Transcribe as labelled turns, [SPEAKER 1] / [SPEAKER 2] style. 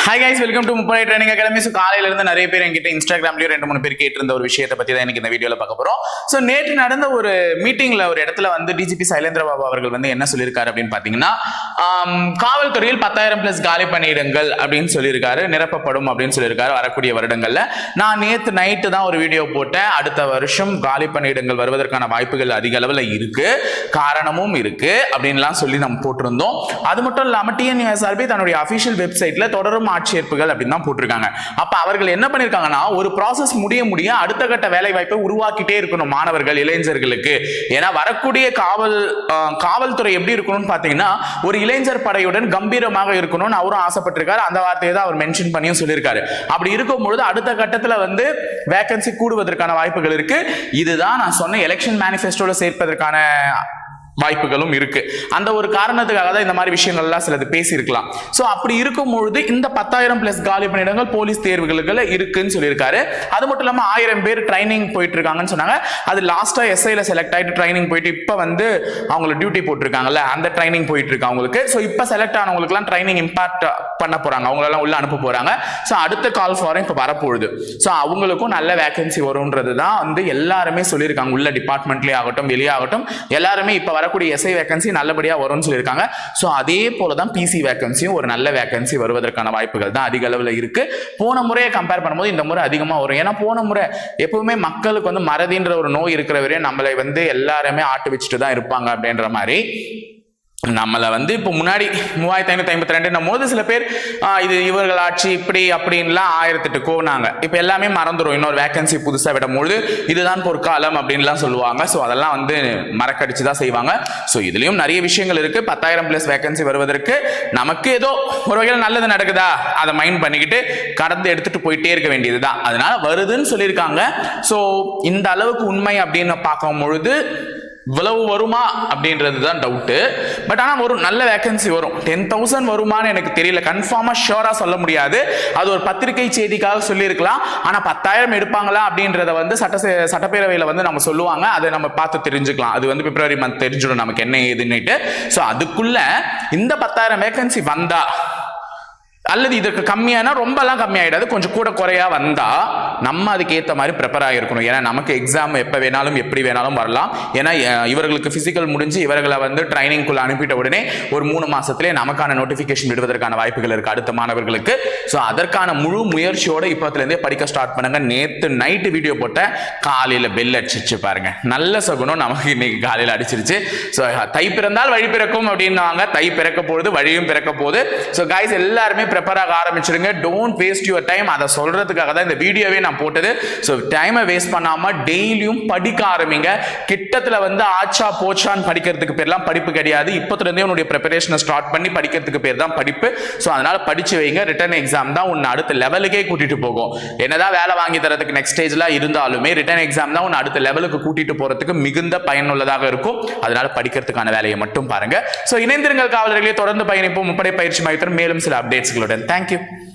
[SPEAKER 1] Hi guys welcome to Muppadai training academy so காலையில இருந்து நிறைய பேர் என்கிட்ட இன்ஸ்டாகிராம்லயும் ரெண்டு மூணு பேர் கேட்டிருந்த ஒரு விஷயத்தை பத்தி தான் எனக்கு இந்த வீடியோல பார்க்க போறோம். ஸோ நேற்று நடந்த ஒரு மீட்டிங்ல ஒரு இடத்துல வந்து டிஜிபி சைலேந்திர பாபு அவர்கள் வந்து என்ன சொல்லியிருக்காரு அப்படின்னு பாத்தீங்கன்னா காவல்துறையில் பத்தாயிரம் பிளஸ் காலி பணியிடங்கள் அப்படின்னு சொல்லியிருக்காரு. நிரப்பப்படும் அப்படின்னு சொல்லியிருக்காரு வரக்கூடிய வருடங்கள்ல. நான் நேற்று நைட்டு தான் ஒரு வீடியோ போட்டேன். அடுத்த வருஷம் காலி பணியிடங்கள் வருவதற்கான வாய்ப்புகள் அதிக அளவில் இருக்கு. காரணமும் இருக்கு அப்படின்லாம் சொல்லி நம்ம போட்டிருந்தோம். அது மட்டும் இல்லாம டிஎன்யூஎஸ்ஆர்பி தன்னுடைய அபிஷியல் வெப்சைட்ல தொடரும் ஆட்சேர்ப்புகள் அப்படின்னு தான் போட்டிருக்காங்க. அப்ப அவர்கள் என்ன பண்ணிருக்காங்கன்னா ஒரு ப்ராசஸ் முடிய முடிய அடுத்த கட்ட வேலை வாய்ப்பை உருவாக்கிட்டே இருக்கணும் மாணவர்கள் இளைஞர்களுக்கு. ஏன்னா வரக்கூடிய காவல் காவல்துறை எப்படி இருக்கணும்னு பாத்தீங்கன்னா ஒரு இளைஞர் படையுடன் கம்பீரமாக இருக்கணும்னு அவரும் ஆசைப்பட்டிருக்காரு. அந்த வார்த்தையை தான் அவர் மென்ஷன் பண்ணியும் சொல்லியிருக்காரு. அப்படி இருக்கும் பொழுது அடுத்த கட்டத்தில் வந்து வேகன்சி கூடுவதற்கான வாய்ப்புகள் இருக்கு. இதுதான் நான் சொன்ன எலெக்ஷன் மேனிஃபெஸ்டோல சேர்ப்பதற்கான வாய்ப்புகளும் இருக்கு. அந்த ஒரு காரணத்துக்காக தான் இந்த மாதிரி விஷயங்கள்லாம் சிலது பேசியிருக்கலாம். ஸோ அப்படி இருக்கும் பொழுது இந்த பத்தாயிரம் பிளஸ் காலி பணியிடங்கள் போலீஸ் தேர்வுகளுக்கு இருக்குன்னு சொல்லியிருக்காரு. அது மட்டும் இல்லாமல் ஆயிரம் பேர் ட்ரைனிங் போயிட்டு இருக்காங்கன்னு சொன்னாங்க. அது லாஸ்டா எஸ்ஐல செலக்ட் ஆயிட்டு ட்ரைனிங் போயிட்டு இப்போ வந்து அவங்கள டியூட்டி போட்டிருக்காங்கல்ல அந்த ட்ரைனிங் போயிட்டு இருக்கு அவங்களுக்கு. ஸோ இப்போ செலக்ட் ஆனவங்களுக்குலாம் ட்ரைனிங் இம்பாக்ட் பண்ண போறாங்க. அவங்களெல்லாம் உள்ள அனுப்ப போறாங்க. ஸோ அடுத்த கால் ஃபாரம் இப்போ வரப்போகுது. ஸோ அவங்களுக்கும் நல்ல வேகன்சி வரும்ன்றது தான் வந்து எல்லாருமே சொல்லியிருக்காங்க. உள்ள டிபார்ட்மெண்ட்லேயே ஆகட்டும் வெளியே ஆகட்டும் எல்லாருமே இப்போ வர வரக்கூடிய எஸ்ஐ வேகன்சி நல்லபடியாக வரும்னு சொல்லியிருக்காங்க. ஸோ அதே போல தான் பிசி வேகன்சியும் ஒரு நல்ல வேகன்சி வருவதற்கான வாய்ப்புகள் தான் அதிக அளவில் இருக்கு. போன முறையை கம்பேர் பண்ணும்போது இந்த முறை அதிகமாக வரும். ஏன்னா போன முறை எப்பவுமே மக்களுக்கு வந்து மறதின்ற ஒரு நோய் இருக்கிறவரையும் நம்மளை வந்து எல்லாருமே ஆட்டு வச்சுட்டு தான் இருப்பாங்க அப்படின்ற மாதிரி. நம்மளை வந்து இப்போ முன்னாடி மூவாயிரத்தி ஐநூற்றி ஐம்பத்தி ரெண்டுன்னும் போது சில பேர் இது இவர்கள் ஆட்சி இப்படி அப்படின்லாம் ஆயிரத்தெட்டு கோனாங்க. இப்போ எல்லாமே மறந்துடும் இன்னொரு வேகன்சி புதுசாக விடும்பொழுது இதுதான் பொற்காலம் அப்படின்லாம் சொல்லுவாங்க. ஸோ அதெல்லாம் வந்து மறக்கடிச்சு தான் செய்வாங்க. ஸோ இதுலேயும் நிறைய விஷயங்கள் இருக்குது பத்தாயிரம் ப்ளஸ் வேகன்சி வருவதற்கு நமக்கு ஏதோ ஒரு வகையில் நல்லது நடக்குதா? அதை மைண்ட் பண்ணிக்கிட்டு கடந்து எடுத்துகிட்டு போயிட்டே இருக்க வேண்டியது தான் அதனால் வருதுன்னு சொல்லியிருக்காங்க. ஸோ இந்த அளவுக்கு உண்மை அப்படின்னு பார்க்கும் பொழுது இவ்வளவு வருமா அப்படின்றது தான் டவுட்டு பட் ஆனால் ஒரு நல்ல வேகன்சி வரும். டென் தௌசண்ட் வருமான்னு எனக்கு தெரியல. கன்ஃபார்மாக ஷியோராக சொல்ல முடியாது. அது ஒரு பத்திரிகை செய்திக்காக சொல்லியிருக்கலாம். ஆனால் பத்தாயிரம் எடுப்பாங்களா அப்படின்றத வந்து சட்ட சட்டப்பேரவையில் வந்து நம்ம சொல்லுவாங்க. அதை நம்ம பார்த்து தெரிஞ்சுக்கலாம். அது வந்து பிப்ரவரி மந்த் தெரிஞ்சிடும் நமக்கு என்ன ஏதுன்னுட்டு. ஸோ அதுக்குள்ள இந்த பத்தாயிரம் வேகன்சி வந்தா அல்லது இதற்கு கம்மியானா ரொம்பலாம் கம்மியாயிடாது. கொஞ்சம் கூட குறையா வந்தா நம்ம அதுக்கு ஏற்ற மாதிரி ப்ரிப்பேர் ஆகிருக்கணும் ஏன்னா நமக்கு எக்ஸாம் எப்போ வேணாலும் எப்படி வேணாலும் வரலாம். ஏன்னா இவர்களுக்கு பிசிக்கல் முடிஞ்சு இவர்களை வந்து ட்ரைனிங்குள்ள அனுப்பிட்ட உடனே ஒரு மூணு மாசத்திலே நமக்கான நோட்டிஃபிகேஷன் விடுவதற்கான வாய்ப்புகள் இருக்கு அடுத்த மாணவர்களுக்கு. ஸோ அதற்கான முழு முயற்சியோட இப்போத்துலேருந்தே படிக்க ஸ்டார்ட் பண்ணுங்க. நேற்று நைட்டு வீடியோ போட்ட காலையில் பெல் அடிச்சிச்சு பாருங்க. நல்ல சகுனம் நமக்கு இன்னைக்கு காலையில் அடிச்சிருச்சு. ஸோ தை பிறந்தால் வழி பிறக்கும் அப்படின்னுவாங்க. தை பிறக்க போகுது வழியும் பிறக்க போகுது. ஸோ கைஸ் எல்லாருமே ப்ரிப்பேர் ஆக ஆரம்பிச்சிருங்க. டோன்ட் வேஸ்ட் யுவர் டைம் அதை சொல்றதுக்காக தான் இந்த வீடியோவே நான் போட்டது. ஸோ டைமை வேஸ்ட் பண்ணாம டெய்லியும் படிக்க ஆரம்பிங்க. கிட்டத்தில் வந்து ஆச்சா போச்சான்னு படிக்கிறதுக்கு பேர்லாம் படிப்பு கிடையாது. இப்போத்துலேருந்தே உன்னுடைய ப்ரிப்பரேஷனை ஸ்டார்ட் பண்ணி படிக்கிறதுக்கு பேர் தான் படிப்பு. ஸோ அதனால படிச்சு வைங்க. ரிட்டன் எக்ஸாம் தான் உன்னை அடுத்த லெவலுக்கே கூட்டிட்டு போகும். என்னதான் வேலை வாங்கி தரதுக்கு நெக்ஸ்ட் ஸ்டேஜ்லாம் இருந்தாலுமே ரிட்டன் எக்ஸாம் தான் உன்னை அடுத்த லெவலுக்கு கூட்டிட்டு போறதுக்கு மிகுந்த பயனுள்ளதாக இருக்கும். அதனால படிக்கிறதுக்கான வேலையை மட்டும் பாருங்க. ஸோ இணைந்திருங்கள் காவலர்களே. தொடர்ந்து பயணிப்போம். முப்படை பயிற்சி மையத்துடன் மேலும் சில அப்டேட்ஸ்களோட student. Thank you.